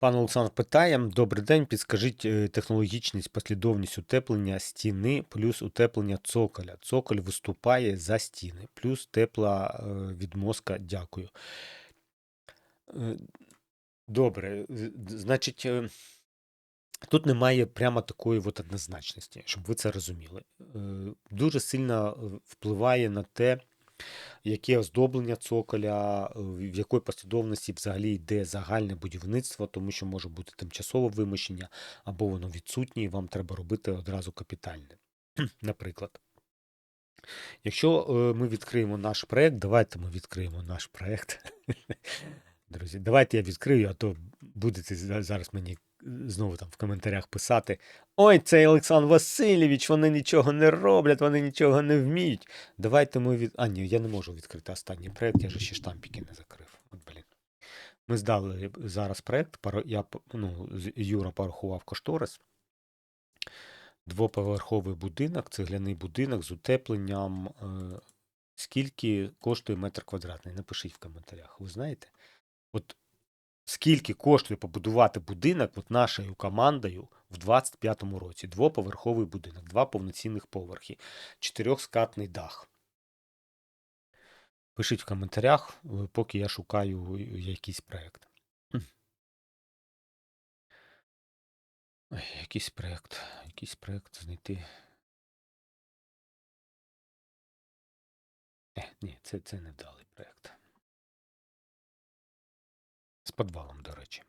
Пан Олександр питає: Добрий день, підскажіть е, технологічність, послідовність утеплення стіни плюс утеплення цоколя. Цоколь виступає за стіни, плюс тепла е, відмозка. Дякую. Е, Добре, значить, тут немає прямо такої от однозначності, щоб ви це розуміли. Дуже сильно впливає на те, яке оздоблення цоколя, е, в якої послідовності взагалі йде загальне будівництво, тому що може бути тимчасове вимощення, або воно відсутнє, і вам треба робити одразу капітальне. Наприклад. Якщо е, ми відкриємо наш проект, давайте ми відкриємо наш проект. Друзі, давайте я відкрию, а то будете зараз мені знову там в коментарях писати: Ой, цей Олександр Васильович, вони нічого не роблять, вони нічого не вміють. Давайте ми від. А, ні, я не можу відкрити останній проект, я же ще штампики не закрив. От, блін. Ми здали зараз проект. Я, ну, Юра порахував кошторис. Двоповерховий будинок, цегляний будинок з утепленням. Е, скільки коштує метр квадратний? Напишіть в коментарях. Ви знаєте? От скільки коштує побудувати будинок от нашою командою в 25-му році? Двоповерховий будинок, два повноцінних поверхи, чотирьохскатний дах. Пишіть в коментарях, е, поки я шукаю е, якийсь проєкт. Якийсь проєкт, якийсь проєкт знайти. Е, ні, це, це невдалий проєкт. Підвалом, до речі.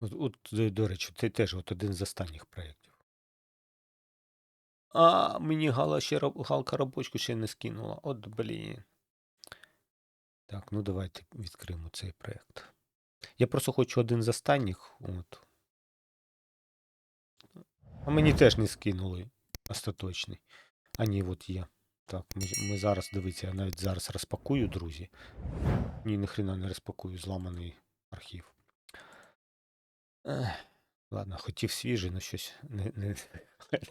От, от, до речі, це теж от один з останніх проєктів. А, мені Гала ще Галка робочку ще не скинула. От блін. Так, ну давайте відкриємо цей проєкт. Я просто хочу один з останніх. От. А мені теж не скинули остаточний. А ні, от є. Так, ми, ми зараз, дивіться, я навіть зараз розпакую, друзі. Ні, ніхрена не розпакую, зламаний архів. Ех, ладно, хотів свіжий, але щось не. не...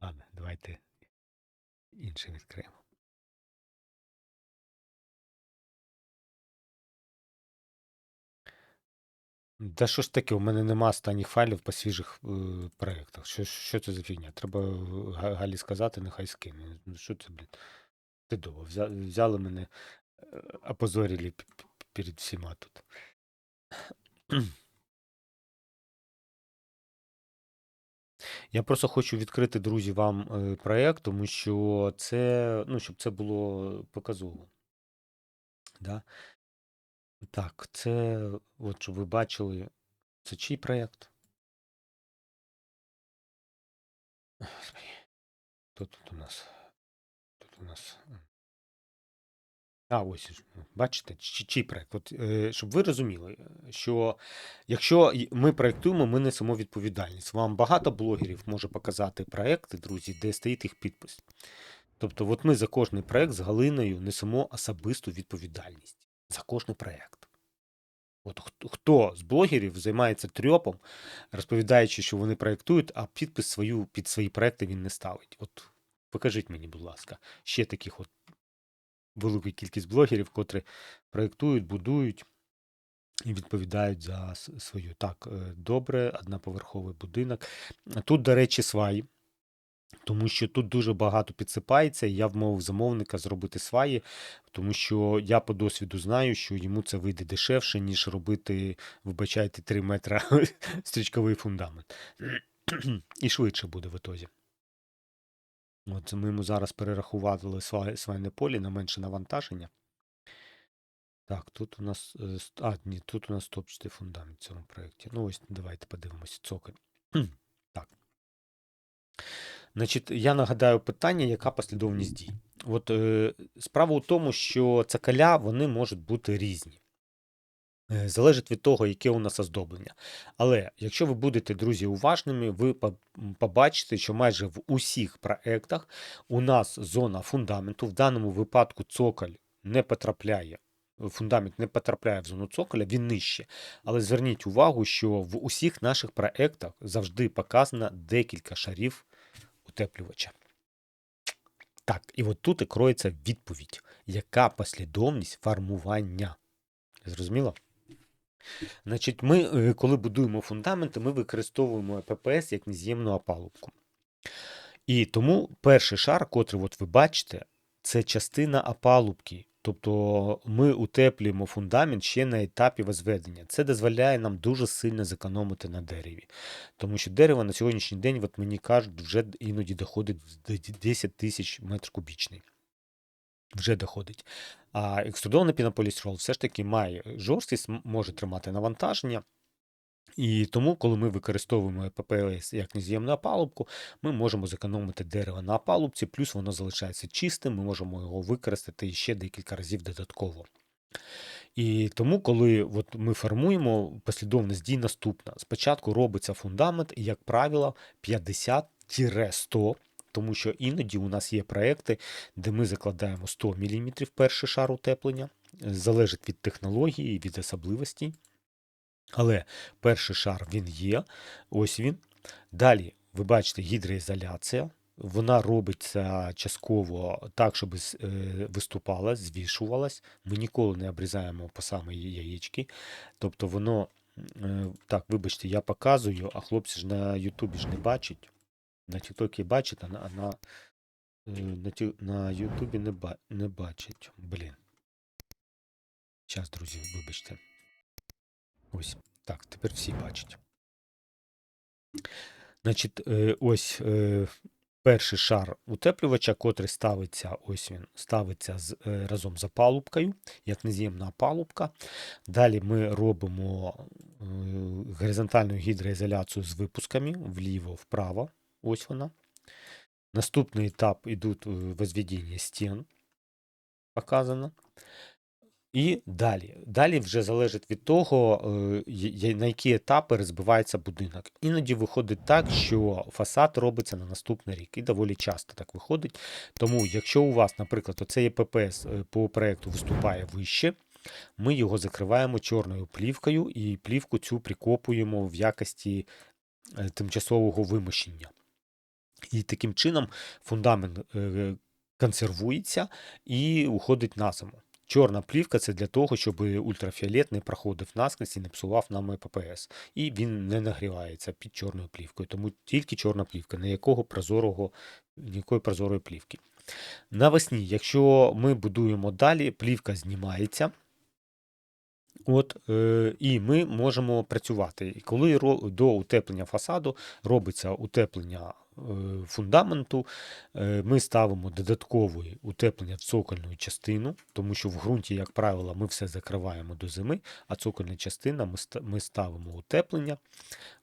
ладно, давайте інше відкриємо. Та що ж таке, у мене нема останніх файлів по свіжих е, проєктах. Що, що це за фігня? Треба е, Га- Галі сказати, нехай скине. Ну що це, блін? Ти довго. Взя- Взяли мене, е, опозорили перед всіма тут. Я просто хочу відкрити, друзі, вам е, проєкт, тому що це, ну, щоб це було показово. Да? Так, це, от щоб ви бачили, це чий проєкт? Хто тут у нас? Тут у нас. А, ось, ну, бачите, чи- чий проєкт? От, е, щоб ви розуміли, що якщо ми проєктуємо, ми несемо відповідальність. Вам багато блогерів може показати проєкти, друзі, де стоїть їх підпис. Тобто, от ми за кожний проєкт з Галиною несемо особисту відповідальність. За кожний проєкт. От хто, з блогерів займається трьопом, розповідаючи, що вони проєктують, а підпис свою під свої проекти він не ставить. От покажіть мені, будь ласка, ще таких от велика кількість блогерів, котрі проєктують, будують і відповідають за свою. Так, е, добре, одноповерховий будинок. Тут, до речі, сваї. Тому що тут дуже багато підсипається, і я вмовив замовника зробити сваї, тому що я по досвіду знаю, що йому це вийде дешевше, ніж робити, вибачайте, 3 метра стрічковий фундамент. І швидше буде в ітозі. От ми йому зараз перерахували свайне полі на менше навантаження. Так, тут у нас. е, А, ні, тут у нас топчатий фундамент в цьому проєкті. Ну, ось давайте подивимося. Цоколь. Так. Значить, я нагадаю питання, яка послідовність дій. От е, справа у тому, що цоколя вони можуть бути різні. Е, Залежить від того, яке у нас оздоблення. Але якщо ви будете, друзі, уважними, ви побачите, що майже в усіх проектах у нас зона фундаменту, в даному випадку цоколь не потрапляє. Фундамент не потрапляє в зону цоколя, він нижче. Але зверніть увагу, що в усіх наших проектах завжди показано декілька шарів утеплювача. Так, і от тут і кроється відповідь, яка послідовність формування. Зрозуміло? Значить, ми, е, коли будуємо фундаменти, ми використовуємо ППС як нез'ємну опалубку. І тому перший шар, котрий от ви бачите, це частина опалубки. Тобто ми утеплюємо фундамент ще на етапі возведення. Це дозволяє нам дуже сильно зекономити на дереві. Тому що дерево на сьогоднішній день, от мені кажуть, вже іноді доходить до 10 тисяч метр кубічний. Вже доходить. А екструдований пінополістирол все ж таки має жорсткість, може тримати навантаження. І тому, коли ми використовуємо ППС як нез'ємну опалубку, ми можемо зекономити дерево на опалубці, плюс воно залишається чистим, ми можемо його використати ще декілька разів додатково. І тому, коли от ми формуємо, послідовність дій наступна. Спочатку робиться фундамент, і, як правило, 50-100, тому що іноді у нас є проекти, де ми закладаємо 100 мм перший шар утеплення, залежить від технології від особливостей. Але перший шар він є, ось він. Далі, ви бачите, гідроізоляція. Вона робиться частково так, щоб е, виступала, звішувалась. Ми ніколи не обрізаємо по саме яєчки. Тобто воно, е, так, вибачте, я показую, а хлопці ж на Ютубі ж не бачать. На Тіктокі бачать, а на, на, е, на, на Ютубі не, ба, не бачать. Блін. Зараз, друзі, вибачте. Ось. Так, тепер всі бачать. Значить, е, ось е, перший шар утеплювача, котрий ставиться, ось він, ставиться з, е, разом з опалубкою, як нез'ємна опалубка. Далі ми робимо горизонтальну гідроізоляцію з випусками вліво-вправо. Ось вона. Наступний етап йдуть возведення стін, показано. І далі. Далі вже залежить від того, е, на які етапи розбивається будинок. Іноді виходить так, що фасад робиться на наступний рік, і доволі часто так виходить. Тому, якщо у вас, наприклад, оцей ЄППС е, по проекту виступає вище, ми його закриваємо чорною плівкою, і плівку цю прикопуємо в якості е, тимчасового вимощення. І таким чином фундамент консервується і уходить на зиму. Чорна плівка це для того, щоб ультрафіолет не проходив наскрізь і не псував нам ППС. І він не нагрівається під чорною плівкою. Тому тільки чорна плівка, ніякого прозорого, ніякої прозорої плівки. Навесні, якщо ми будуємо далі, плівка знімається. От, е, і ми можемо працювати. І коли до утеплення фасаду робиться утеплення е, фундаменту, е, ми ставимо додаткове утеплення цокольну частину, тому що в ґрунті, як правило, ми все закриваємо до зими, а цокольна частина ми, ми ставимо утеплення,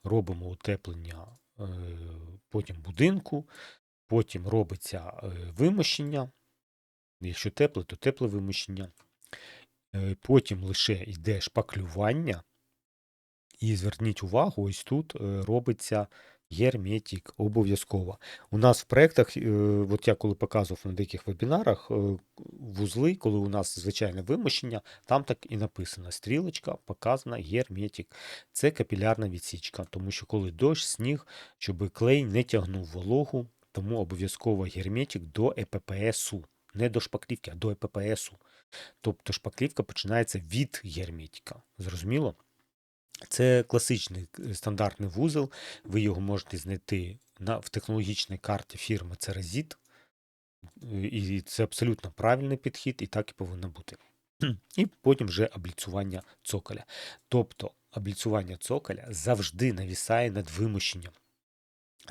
робимо утеплення е, потім будинку, потім робиться е, вимощення. Якщо тепле, то тепле вимощення. Е, Потім лише йде шпаклювання. І зверніть увагу, ось тут е, робиться герметик обов'язково. У нас в проєктах, е, от я коли показував на деяких вебінарах, вузли, коли у нас звичайне вимощення, там так і написано: стрілочка показана герметик. Це капілярна відсічка, тому що коли дощ, сніг, щоб клей не тягнув вологу, тому обов'язково герметик до ЕППСу. Не до шпаклівки, а до ЕППСу. Тобто шпаклівка починається від герметика. Зрозуміло? Це класичний е, стандартний вузол. Ви його можете знайти на, в технологічній карті фірми Cerazit. І це абсолютно правильний підхід, і так і повинно бути. І потім вже обліцювання цоколя. Тобто обліцювання цоколя завжди навісає над вимощенням.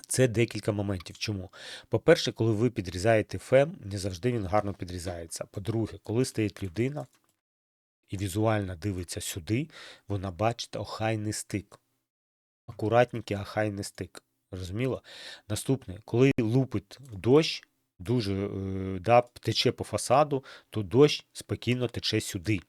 Це декілька моментів. Чому? По-перше, коли ви підрізаєте фем, не завжди він гарно підрізається. По-друге, коли стоїть людина і візуально дивиться сюди, вона бачить охайний стик. Акуратненький охайний стик. Розуміло? Наступне, коли лупить дощ, дуже е, да, тече по фасаду, то дощ спокійно тече сюди.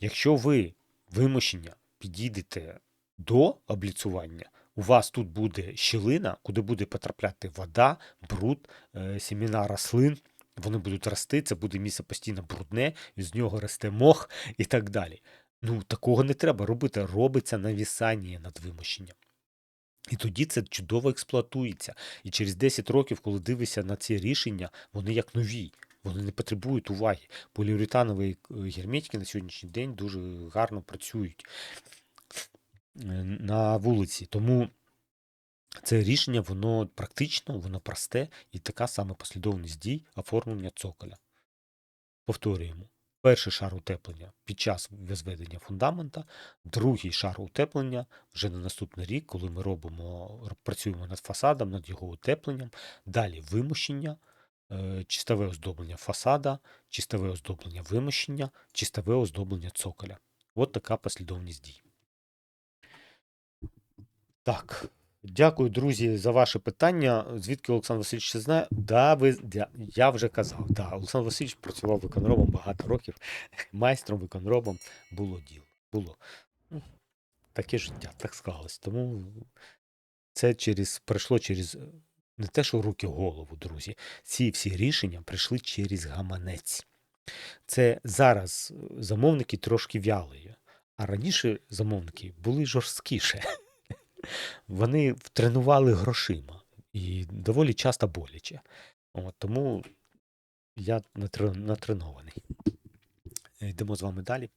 Якщо ви вимощення підійдете до обліцювання, у вас тут буде щілина, куди буде потрапляти вода, бруд, е, сіміна рослин. Вони будуть рости, це буде місце постійно брудне, з нього росте мох і так далі. Ну, такого не треба робити. Робиться навісання над вимощенням. І тоді це чудово експлуатується. І через 10 років, коли дивишся на ці рішення, вони як нові. Вони не потребують уваги. Поліуретанові е, герметики на сьогоднішній день дуже гарно працюють на вулиці. Тому це рішення, воно практично, воно просте і така саме послідовність дій оформлення цоколя. Повторюємо. Перший шар утеплення під час возведення фундамента, другий шар утеплення вже на наступний рік, коли ми робимо, працюємо над фасадом, над його утепленням. Далі вимощення, е, чистове оздоблення фасада, чистове оздоблення вимощення, чистове оздоблення цоколя. От така послідовність дій. Так. Дякую, друзі, за ваше питання. Звідки Олександр Васильович це знає? Да, ви, я, вже казав. Да, Олександр Васильович працював виконробом багато років. Майстром виконробом було діло. Було. Таке життя, так склалось. Тому це через пройшло через не те, що руки голову, друзі. Ці всі рішення прийшли через гаманець. Це зараз е, замовники трошки вялі, а раніше замовники були жорсткіше. Вони тренували грошима і доволі часто боляче. От, тому я натренований. Йдемо з вами далі.